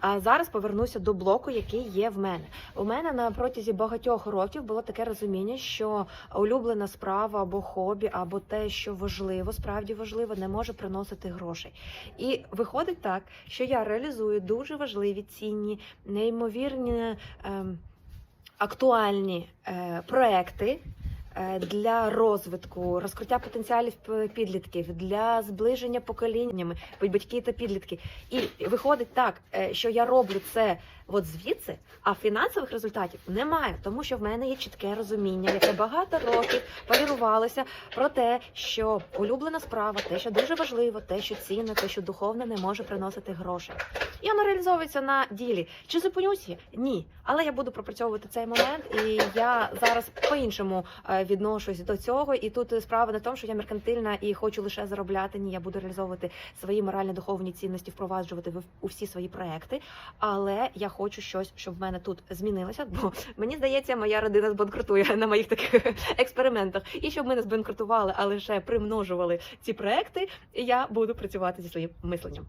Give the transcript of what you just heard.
А зараз повернуся до блоку, який є в мене. У мене на протязі багатьох років було таке розуміння, що улюблена справа або хобі, або те, що важливо, справді важливо, не може приносити грошей. І виходить так, що я реалізую дуже важливі, цінні, неймовірні. Ем, Актуальні е, проекти для розвитку, розкриття потенціалів підлітків, для зближення поколіннями, батьки та підлітки. І виходить так, е, що я роблю це от звідси, а фінансових результатів немає, тому що в мене є чітке розуміння, яке багато років полірувалося про те, що улюблена справа, те, що дуже важливо, те, що цінно, те, що духовно не може приносити грошей. І воно реалізовується на ділі. Чи зупинюсь я? Ні. Але я буду пропрацьовувати цей момент, і я зараз по-іншому е, відношусь до цього. І тут справа не в тому, що я меркантильна і хочу лише заробляти. Ні, я буду реалізовувати свої морально-духовні цінності, впроваджувати у всі свої проекти. Але я хочу щось, щоб в мене тут змінилося, бо мені здається, моя родина збанкрутує на моїх таких експериментах. І щоб ми не збанкрутували, а лише примножували ці проекти, я буду працювати зі своїм мисленням.